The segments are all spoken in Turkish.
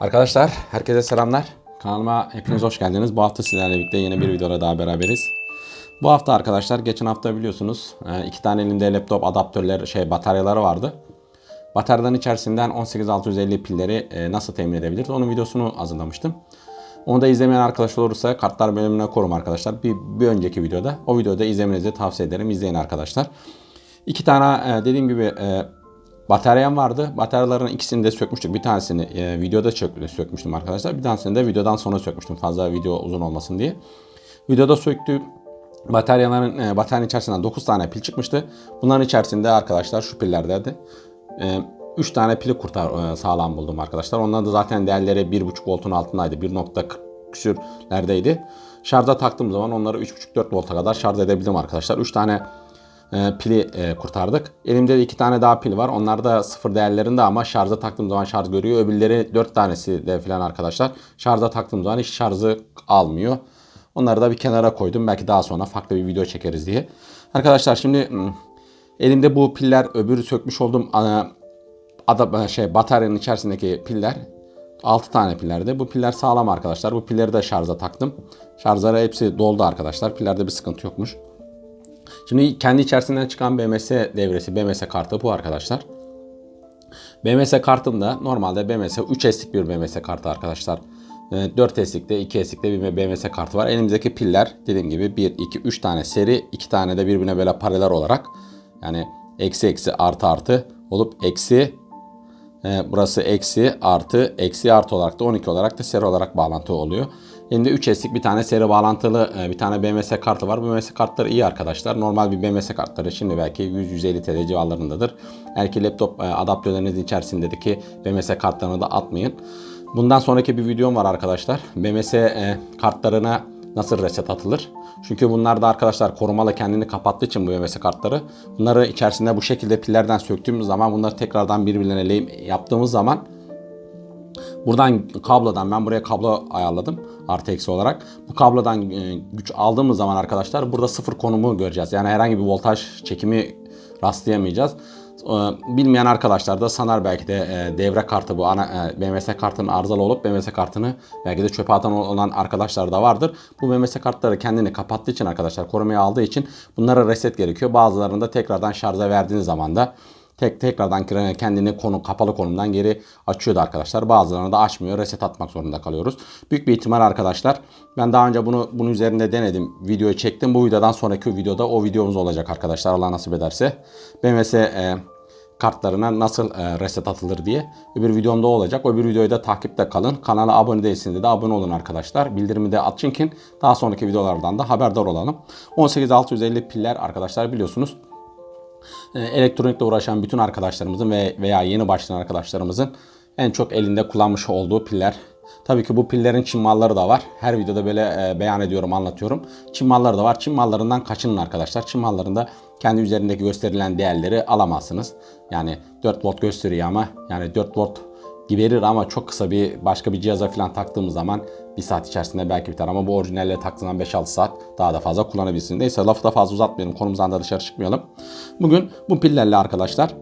Arkadaşlar herkese selamlar. Kanalıma hepiniz hoş geldiniz. Bu hafta sizlerle birlikte yeni bir videoda daha beraberiz. Bu hafta arkadaşlar geçen hafta biliyorsunuz e, iki tane elimde laptop adaptörler şey bataryaları vardı. Bataryaların içerisinden 18650 pilleri e, nasıl temin edebiliriz onun videosunu hazırlamıştım. Onu da izlemeyen arkadaşlar olursa kartlar bölümüne korum arkadaşlar. Bir, bir önceki videoda o videoda izlemenizi tavsiye ederim. İzleyin arkadaşlar. İki tane e, dediğim gibi bataryam vardı. Bataryaların ikisini de sökmüştük. Bir tanesini e, videoda çök- sökmüştüm arkadaşlar. Bir tanesini de videodan sonra sökmüştüm. Fazla video uzun olmasın diye. Videoda söktüğüm bataryaların e, bataryanın içerisinden 9 tane pil çıkmıştı. Bunların içerisinde arkadaşlar şu pillerdendi. E, 3 tane pili kurtar e, sağlam buldum arkadaşlar. Onların da zaten değerleri 1.5 voltun altındaydı. 1.40 küsürlerdeydi. Şarja taktığım zaman onları 3.5-4 volta kadar şarj edebildim arkadaşlar. 3 tane e, pili e, kurtardık. Elimde de 2 tane daha pil var. Onlar da sıfır değerlerinde ama şarja taktığım zaman şarj görüyor. Öbürleri 4 tanesi de falan arkadaşlar. Şarja taktığım zaman hiç şarjı almıyor. Onları da bir kenara koydum. Belki daha sonra farklı bir video çekeriz diye. Arkadaşlar şimdi hmm, elimde bu piller öbürü sökmüş olduğum e, ada, şey bataryanın içerisindeki piller 6 tane pillerdi. Bu piller sağlam arkadaşlar. Bu pilleri de şarja taktım. Şarjları hepsi doldu arkadaşlar. Pillerde bir sıkıntı yokmuş. Şimdi kendi içerisinden çıkan BMS devresi, BMS kartı bu arkadaşlar. BMS kartında normalde BMS 3S'lik bir BMS kartı arkadaşlar. 4S'likte, 2S'likte bir BMS kartı var. Elimizdeki piller dediğim gibi 1, 2, 3 tane seri, 2 tane de birbirine böyle paralel olarak yani eksi eksi artı artı olup eksi e, burası eksi artı eksi artı olarak da 12 olarak da seri olarak bağlantı oluyor. Elimde 3S'lik bir tane seri bağlantılı e, bir tane BMS kartı var. Bu BMS kartları iyi arkadaşlar. Normal bir BMS kartları şimdi belki 100-150 TL civarlarındadır. Eğer ki laptop e, adaptörlerinizin içerisindeki BMS kartlarını da atmayın. Bundan sonraki bir videom var arkadaşlar. BMS e, kartlarına nasıl reset atılır? Çünkü bunlar da arkadaşlar korumalı kendini kapattığı için bu BMS kartları. Bunları içerisinde bu şekilde pillerden söktüğümüz zaman bunları tekrardan birbirlerine yaptığımız zaman Buradan kablodan ben buraya kablo ayarladım artı eksi olarak. Bu kablodan e, güç aldığımız zaman arkadaşlar burada sıfır konumu göreceğiz. Yani herhangi bir voltaj çekimi rastlayamayacağız. E, Bilmeyen arkadaşlar da sanar belki de e, devre kartı bu ana BMS kartının arızalı olup BMS kartını belki de çöpe atan olan arkadaşlar da vardır. Bu BMS kartları kendini kapattığı için arkadaşlar korumaya aldığı için bunlara reset gerekiyor. Bazılarında tekrardan şarja verdiğiniz zaman da tek tekrardan kendini konu kapalı konumdan geri açıyordu arkadaşlar. Bazılarını da açmıyor. Reset atmak zorunda kalıyoruz. Büyük bir ihtimal arkadaşlar ben daha önce bunu bunun üzerinde denedim. Videoyu çektim. Bu videodan sonraki videoda o videomuz olacak arkadaşlar. Allah nasip ederse. BMS e, kartlarına nasıl e, reset atılır diye. Öbür videomda olacak. Öbür videoyu da takipte kalın. Kanala abone değilsiniz de abone olun arkadaşlar. Bildirimi de açın ki daha sonraki videolardan da haberdar olalım. 18650 piller arkadaşlar biliyorsunuz elektronikle uğraşan bütün arkadaşlarımızın ve veya yeni başlayan arkadaşlarımızın en çok elinde kullanmış olduğu piller. Tabii ki bu pillerin Çin malları da var. Her videoda böyle e, beyan ediyorum, anlatıyorum. Çin malları da var. Çin mallarından kaçının arkadaşlar. Çin mallarında kendi üzerindeki gösterilen değerleri alamazsınız. Yani 4 volt gösteriyor ama yani 4 volt verir ama çok kısa bir başka bir cihaza falan taktığımız zaman bir saat içerisinde belki biter ama bu orijinalle taktığından 5-6 saat daha da fazla kullanabilirsiniz. Neyse lafı da fazla uzatmayalım konumuzdan da dışarı çıkmayalım. Bugün bu pillerle arkadaşlar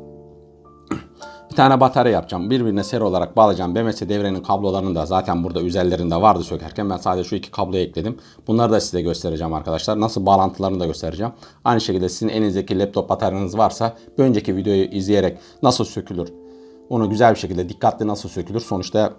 bir tane batarya yapacağım. Birbirine seri olarak bağlayacağım. BMS devrenin kablolarını da zaten burada üzerlerinde vardı sökerken. Ben sadece şu iki kabloyu ekledim. Bunları da size göstereceğim arkadaşlar. Nasıl bağlantılarını da göstereceğim. Aynı şekilde sizin elinizdeki laptop bataryanız varsa bir önceki videoyu izleyerek nasıl sökülür onu güzel bir şekilde dikkatli nasıl sökülür. Sonuçta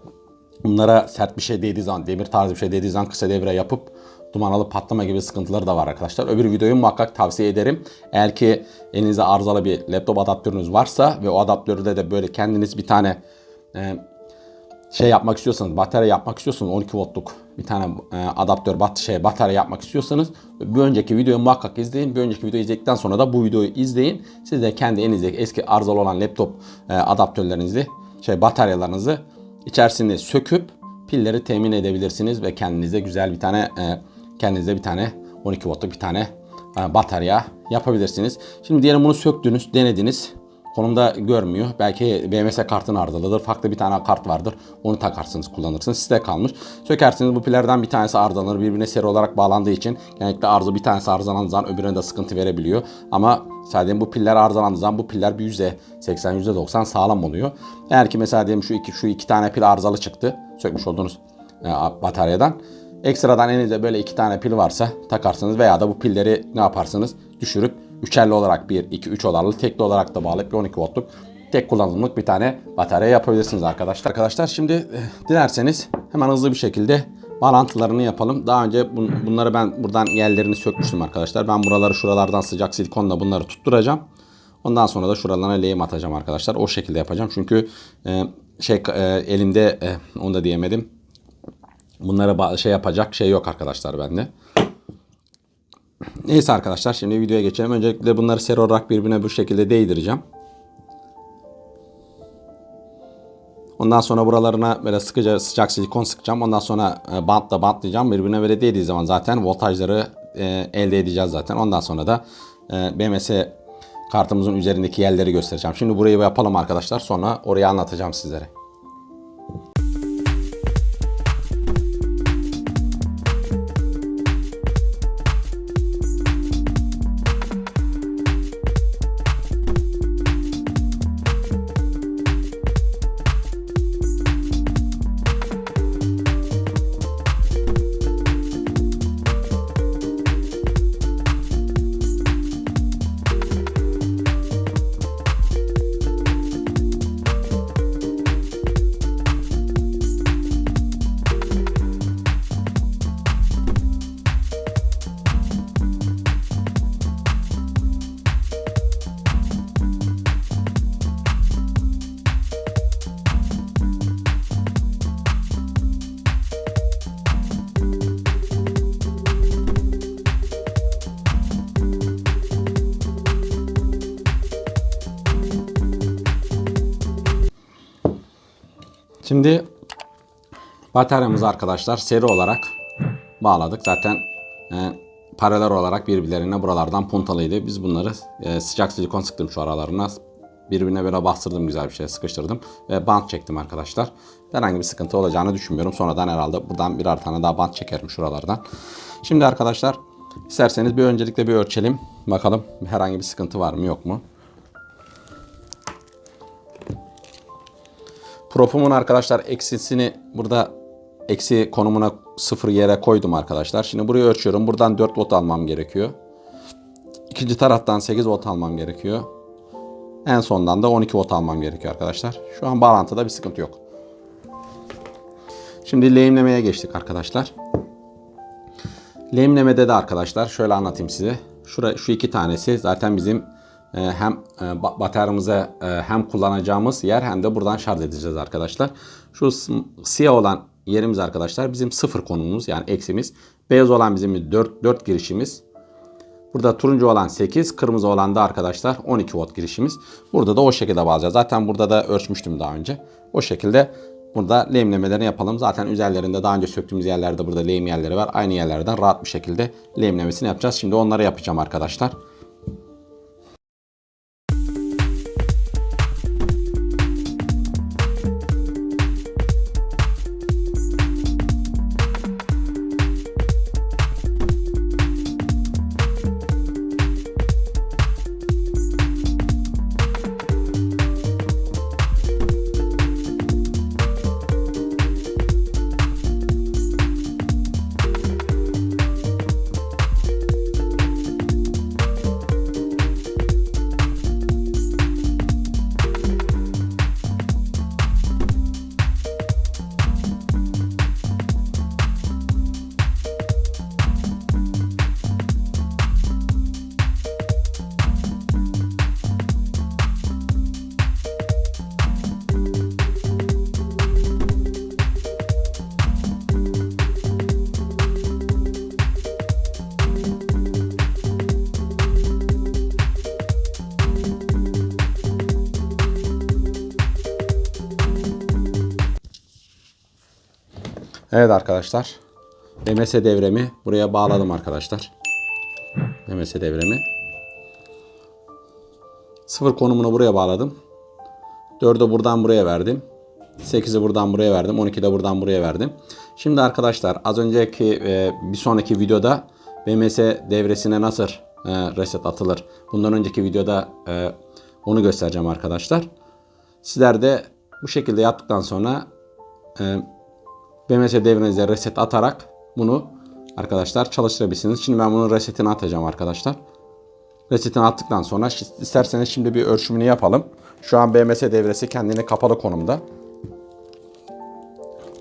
bunlara sert bir şey değdiği zaman, demir tarzı bir şey değdiği zaman kısa devre yapıp duman patlama gibi sıkıntıları da var arkadaşlar. Öbür videoyu muhakkak tavsiye ederim. Eğer ki elinizde arızalı bir laptop adaptörünüz varsa ve o adaptörde de böyle kendiniz bir tane e, şey yapmak istiyorsanız, batarya yapmak istiyorsanız 12 voltluk bir tane e, adaptör bat şey batarya yapmak istiyorsanız bir önceki videoyu muhakkak izleyin. Bir önceki videoyu izledikten sonra da bu videoyu izleyin. Siz de kendi elinizdeki eski arızalı olan laptop e, adaptörlerinizi, şey bataryalarınızı içerisinde söküp pilleri temin edebilirsiniz ve kendinize güzel bir tane e, kendinize bir tane 12 voltluk bir tane e, batarya yapabilirsiniz. Şimdi diyelim bunu söktünüz, denediniz konumda görmüyor. Belki BMS kartın arızalıdır. Farklı bir tane kart vardır. Onu takarsınız kullanırsınız. Size kalmış. Sökersiniz bu pillerden bir tanesi arızalanır. Birbirine seri olarak bağlandığı için genellikle arıza bir tanesi arızalandığı zaman öbürüne de sıkıntı verebiliyor. Ama sadece bu piller arızalandığı zaman bu piller bir %80 %90 sağlam oluyor. Eğer ki mesela diyelim şu iki, şu iki tane pil arızalı çıktı. Sökmüş olduğunuz e, bataryadan. Ekstradan elinizde böyle iki tane pil varsa takarsınız veya da bu pilleri ne yaparsınız? Düşürüp üçerli olarak 1, 2, 3 odarlı tekli olarak da bağlayıp bir 12 voltluk tek kullanımlık bir tane batarya yapabilirsiniz arkadaşlar. Arkadaşlar şimdi e, dilerseniz hemen hızlı bir şekilde bağlantılarını yapalım. Daha önce bun- bunları ben buradan yerlerini sökmüştüm arkadaşlar. Ben buraları şuralardan sıcak silikonla bunları tutturacağım. Ondan sonra da şuralarına lehim atacağım arkadaşlar. O şekilde yapacağım. Çünkü e, şey e, elimde e, onu da diyemedim. Bunlara şey yapacak şey yok arkadaşlar bende. Neyse arkadaşlar şimdi videoya geçelim. Öncelikle bunları seri olarak birbirine bu şekilde değdireceğim. Ondan sonra buralarına böyle sıkıca sıcak silikon sıkacağım. Ondan sonra e, bantla bantlayacağım. Birbirine böyle değdiği zaman zaten voltajları e, elde edeceğiz zaten. Ondan sonra da e, BMS kartımızın üzerindeki yerleri göstereceğim. Şimdi burayı yapalım arkadaşlar. Sonra orayı anlatacağım sizlere. Şimdi bataryamızı arkadaşlar seri olarak bağladık. Zaten e, paralel olarak birbirlerine buralardan puntalıydı. Biz bunları e, sıcak silikon sıktım şu aralarına. Birbirine böyle bastırdım güzel bir şey sıkıştırdım. Ve bant çektim arkadaşlar. Herhangi bir sıkıntı olacağını düşünmüyorum. Sonradan herhalde buradan birer tane daha bant çekerim şuralardan. Şimdi arkadaşlar isterseniz bir öncelikle bir ölçelim. Bakalım herhangi bir sıkıntı var mı yok mu? Propumun arkadaşlar eksisini burada eksi konumuna sıfır yere koydum arkadaşlar. Şimdi burayı ölçüyorum. Buradan 4 volt almam gerekiyor. İkinci taraftan 8 volt almam gerekiyor. En sondan da 12 volt almam gerekiyor arkadaşlar. Şu an bağlantıda bir sıkıntı yok. Şimdi lehimlemeye geçtik arkadaşlar. Lehimlemede de arkadaşlar şöyle anlatayım size. Şura, şu iki tanesi zaten bizim hem e, ba- bataryamıza e, hem kullanacağımız yer hem de buradan şarj edeceğiz arkadaşlar. Şu siyah olan yerimiz arkadaşlar bizim sıfır konumumuz yani eksimiz. Beyaz olan bizim 4, 4 girişimiz. Burada turuncu olan 8, kırmızı olan da arkadaşlar 12 volt girişimiz. Burada da o şekilde bağlayacağız. Zaten burada da ölçmüştüm daha önce. O şekilde burada lehimlemelerini yapalım. Zaten üzerlerinde daha önce söktüğümüz yerlerde burada lehim yerleri var. Aynı yerlerden rahat bir şekilde lehimlemesini yapacağız. Şimdi onları yapacağım arkadaşlar. Evet arkadaşlar. MS devremi buraya bağladım arkadaşlar. MS devremi. Sıfır konumunu buraya bağladım. 4'ü buradan buraya verdim. 8'i buradan buraya verdim. 12'yi de buradan buraya verdim. Şimdi arkadaşlar az önceki e, bir sonraki videoda BMS devresine nasıl e, reset atılır? Bundan önceki videoda e, onu göstereceğim arkadaşlar. Sizler de bu şekilde yaptıktan sonra BMS devrenize reset atarak bunu arkadaşlar çalıştırabilirsiniz. Şimdi ben bunun resetini atacağım arkadaşlar. Resetini attıktan sonra isterseniz şimdi bir ölçümünü yapalım. Şu an BMS devresi kendini kapalı konumda.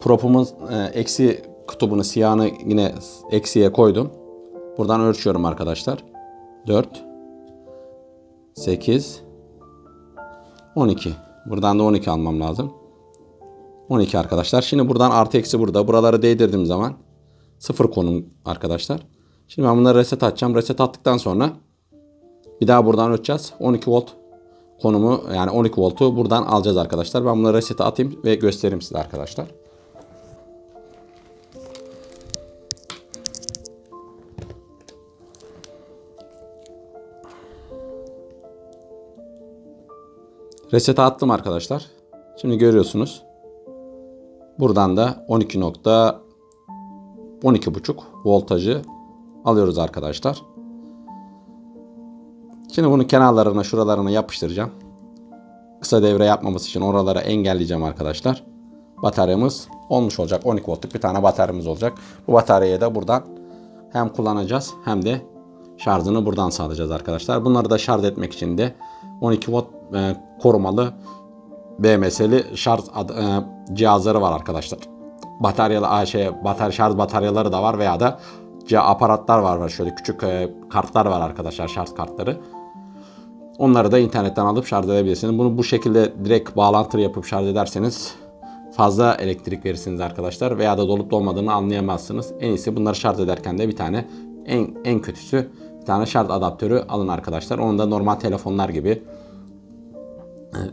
Propumun e, eksi kutubunu siyahını yine eksiye koydum. Buradan ölçüyorum arkadaşlar. 4 8 12. Buradan da 12 almam lazım. 12 arkadaşlar. Şimdi buradan artı eksi burada. Buraları değdirdiğim zaman sıfır konum arkadaşlar. Şimdi ben bunları reset atacağım. Reset attıktan sonra bir daha buradan ölçeceğiz. 12 volt konumu yani 12 voltu buradan alacağız arkadaşlar. Ben bunları resete atayım ve göstereyim size arkadaşlar. Resete attım arkadaşlar. Şimdi görüyorsunuz. Buradan da 12 nokta 12,5 voltajı alıyoruz arkadaşlar. Şimdi bunu kenarlarına şuralarına yapıştıracağım. Kısa devre yapmaması için oraları engelleyeceğim arkadaşlar. Bataryamız olmuş olacak. 12 voltluk bir tane bataryamız olacak. Bu bataryayı da buradan hem kullanacağız hem de şarjını buradan sağlayacağız arkadaşlar. Bunları da şarj etmek için de 12 volt e, korumalı BMS'li şarj ad- e, cihazları var arkadaşlar. Bataryalı şey batarya şarj bataryaları da var veya da aparatlar var var şöyle küçük e, kartlar var arkadaşlar şarj kartları. Onları da internetten alıp şarj edebilirsiniz. Bunu bu şekilde direkt bağlantı yapıp şarj ederseniz fazla elektrik verirsiniz arkadaşlar veya da dolup dolmadığını anlayamazsınız. En iyisi bunları şarj ederken de bir tane en en kötüsü bir tane şarj adaptörü alın arkadaşlar. Onu da normal telefonlar gibi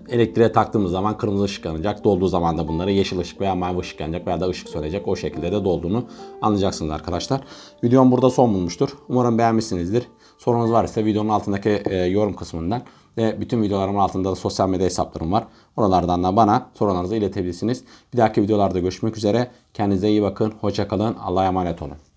elektriğe taktığımız zaman kırmızı ışık yanacak. Dolduğu zaman da bunları yeşil ışık veya mavi ışık yanacak veya da ışık sönecek. O şekilde de dolduğunu anlayacaksınız arkadaşlar. Videom burada son bulmuştur. Umarım beğenmişsinizdir. Sorunuz varsa videonun altındaki e, yorum kısmından ve bütün videolarımın altında da sosyal medya hesaplarım var. Oralardan da bana sorularınızı iletebilirsiniz. Bir dahaki videolarda görüşmek üzere. Kendinize iyi bakın. Hoşça kalın. Allah'a emanet olun.